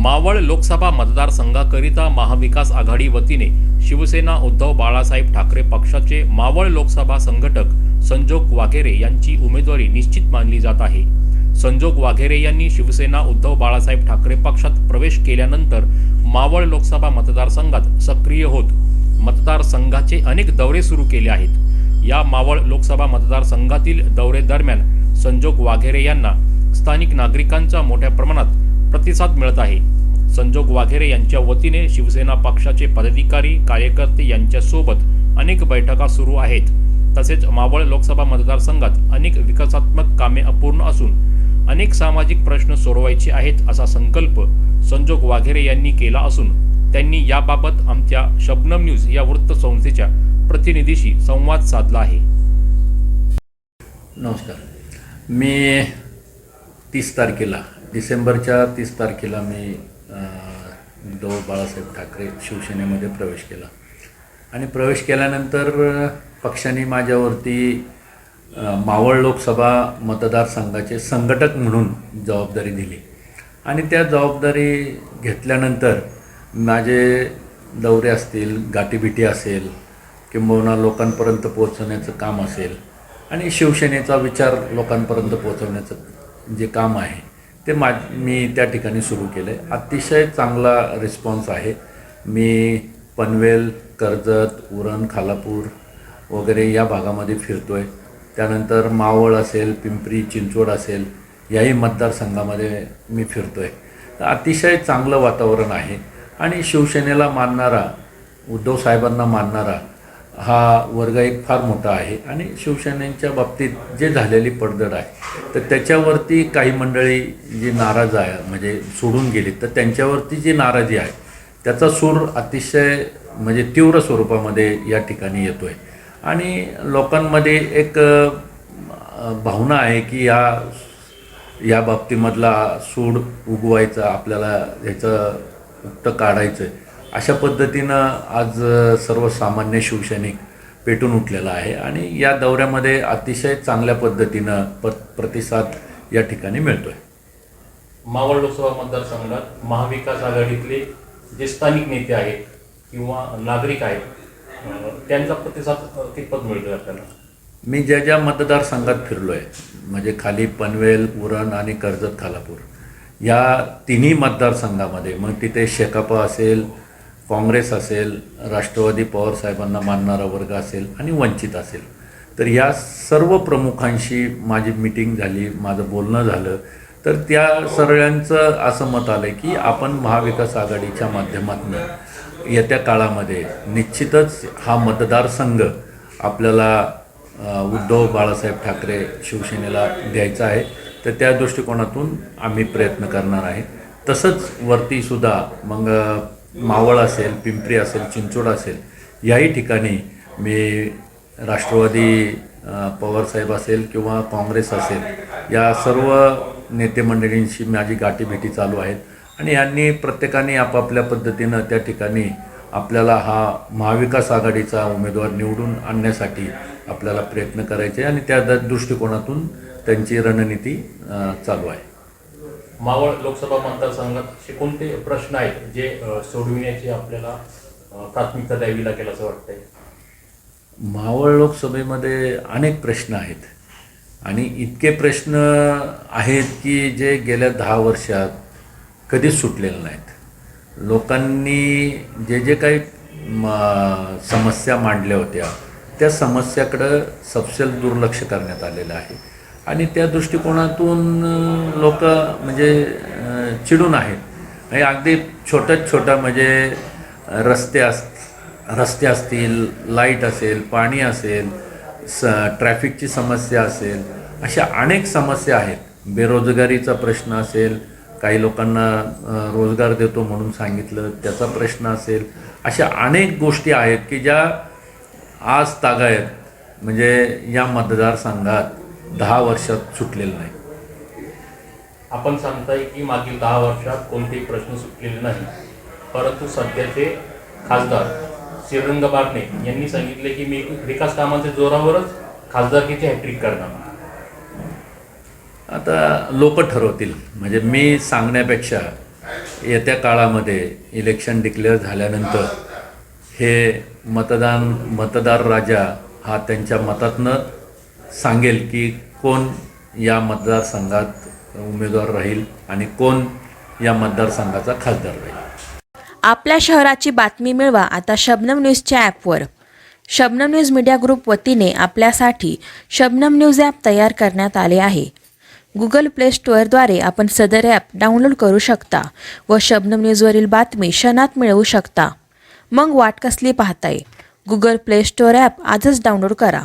मावळ लोकसभा मतदारसंघाकरिता महाविकास आघाडी वतीने शिवसेना उद्धव बाळासाहेब ठाकरे पक्षाचे मावळ लोकसभा संघटक संजोग वाघेरे यांची उमेदवारी निश्चित मानली जात आहे. संजोग वाघेरे यांनी शिवसेना उद्धव बाळासाहेब ठाकरे पक्षात प्रवेश केल्यानंतर मावळ लोकसभा मतदारसंघात सक्रिय होत मतदारसंघाचे अनेक दौरे सुरू केले आहेत. या मावळ लोकसभा मतदारसंघातील दौरे दरम्यान संजोग वाघेरे यांना स्थानिक नागरिकांचा मोठ्या प्रमाणात प्रतिसाद मिळत आहे. संजोग वाघेरे यांच्या वतीने शिवसेना पक्षाचे पदाधिकारी कार्यकर्ते यांच्यासोबत अनेक बैठका सुरू आहेत. तसेच मावळ लोकसभा मतदारसंघात अनेक विकासात्मक कामे अपूर्ण असून अनेक सामाजिक प्रश्न सोडवायचे आहेत असा संकल्प संजोग वाघेरे यांनी केला असून त्यांनी याबाबत आमच्या शबनम न्यूज या वृत्तसंस्थेच्या प्रतिनिधीशी संवाद साधला आहे. नमस्कार. मी तीस तारखेला डिसेंबरच्या तीस तारखेला मी दो बाळासाहेब ठाकरे शिवसेनेमध्ये प्रवेश केला. आणि प्रवेश केल्यानंतर पक्षाने माझ्यावरती मावळ लोकसभा मतदारसंघाचे संघटक म्हणून जबाबदारी दिली. आणि त्या जबाबदारी घेतल्यानंतर माझे दौरे असतील गाठीबिटी असेल किंबहुना लोकांपर्यंत पोहोचवण्याचं काम असेल आणि शिवसेनेचा विचार लोकांपर्यंत पोहोचवण्याचं जे काम आहे ते मा मी त्या ठिकाणी सुरू केलं आहे अतिशय चांगला रिस्पॉन्स आहे. मी पनवेल कर्जत उरण खालापूर वगैरे या भागामध्ये फिरतो आहे त्यानंतर मावळ असेल पिंपरी चिंचवड असेल याही मतदारसंघामध्ये मी फिरतो आहे तर अतिशय चांगलं वातावरण आहे. आणि शिवसेनेला मानणारा उद्धव साहेबांना मानणारा हा वर्ग एक फार मोठा आहे आणि शिवसेनेच्या बाबतीत जे झालेली पडदड आहे तर त्याच्यावरती काही मंडळी जी नाराज आहे म्हणजे सोडून गेली तर त्यांच्यावरती जी नाराजी आहे त्याचा सूर अतिशय म्हणजे तीव्र स्वरूपामध्ये या ठिकाणी येतो आहे आणि लोकांमध्ये एक भावना आहे की या या बाबतीमधला सूड उगवायचा आपल्याला ह्याचं उक्त काढायचं आहे अशा पद्धतीनं आज सर्वसामान्य शिवसैनिक पेटून उठलेला आहे आणि या दौऱ्यामध्ये अतिशय चांगल्या पद्धतीनं प प्रतिसाद या ठिकाणी मिळतो आहे मावळ लोकसभा मतदारसंघात महाविकास आघाडीतले जे स्थानिक नेते आहेत किंवा नागरिक आहेत त्यांचा प्रतिसाद कितपत मिळतोय आपल्याला? मी ज्या ज्या मतदारसंघात फिरलो आहे म्हणजे खाली पनवेल उरण आणि कर्जत खालापूर या तिन्ही मतदारसंघामध्ये मग तिथे शेकापा असेल काँग्रेस असेल राष्ट्रवादी पवारसाहेबांना मानणारा वर्ग असेल आणि वंचित असेल. तर या सर्व प्रमुखांशी माझी मिटिंग झाली माझं बोलणं झालं. तर त्या सगळ्यांचं असं मत आलं की आपण महाविकास आघाडीच्या माध्यमातून येत्या काळामध्ये निश्चितच हा मतदारसंघ आपल्याला उद्धव बाळासाहेब ठाकरे शिवसेनेला द्यायचा आहे. तर त्या दृष्टिकोनातून आम्ही प्रयत्न करणार आहे. तसंच वरतीसुद्धा मग मावळ असेल पिंपरी असेल चिंचोड असेल याही ठिकाणी मी राष्ट्रवादी पवारसाहेब असेल किंवा काँग्रेस असेल या सर्व नेते मंडळींशी माझी गाठीभेटी चालू आहेत. आणि यांनी प्रत्येकाने आपापल्या पद्धतीनं त्या ठिकाणी आपल्याला हा महाविकास आघाडीचा उमेदवार निवडून आणण्यासाठी आपल्याला प्रयत्न करायचे आणि त्या द- दृष्टिकोनातून त्यांची रणनीती चालू आहे. मावळ लोकसभा मतदारसंघात असे कोणते प्रश्न आहेत जे सोडविण्याची आपल्याला प्राथमिकता द्यावी लागेल असं वाटतंय? मावळ लोकसभेमध्ये अनेक प्रश्न आहेत. आणि इतके प्रश्न आहेत की जे गेल्या दहा वर्षात कधीच सुटलेले नाहीत. लोकांनी जे जे काही समस्या मांडल्या होत्या त्या समस्याकडं सपशेल दुर्लक्ष करण्यात आलेलं आहे. आणि त्या दृष्टिकोनातून लोक म्हणजे चिडून आहेत. आणि अगदी छोट्यात छोट्या म्हणजे रस्ते अस रस्ते असतील लाइट असेल पाणी असेल स ट्रॅफिकची समस्या असेल अशा अनेक समस्या आहेत. बेरोजगारीचा प्रश्न असेल काही लोकांना रोजगार देतो म्हणून सांगितलं त्याचा प्रश्न असेल अशा अनेक गोष्टी आहेत की ज्या आज तागायत म्हणजे या मतदारसंघात दहा वर्षात सुटलेलं नाही. आपण सांगताय की मागील दहा वर्षात कोणतेही प्रश्न सुटलेले नाही. परंतु सध्याचे खासदार श्रीरंग बागणे यांनी सांगितले की मी विकास कामांच्या जोरावरच खासदारकीची हॅट्रिक करणार. आता लोक ठरवतील. म्हणजे मी सांगण्यापेक्षा येत्या काळामध्ये इलेक्शन डिक्लेअर झाल्यानंतर हे मतदान मतदार राजा हा त्यांच्या मतातनं सांगेल की कोण या मतदारसंघात उमेदवार राहील आणि कोण या मतदारसंघाचा खासदार राहील. आपल्या शहराची बातमी मिळवा आता शबनम न्यूजच्या ॲपवर. शबनम न्यूज मीडिया ग्रुप वतीने आपल्यासाठी शबनम न्यूज ॲप तयार करण्यात आले आहे. गुगल प्ले स्टोअरद्वारे आपण सदर ॲप डाउनलोड करू शकता व शबनम न्यूजवरील बातमी क्षणात मिळवू शकता. मग वाट कसली पाहताय? गुगल प्ले स्टोअर ॲप आजच डाउनलोड करा.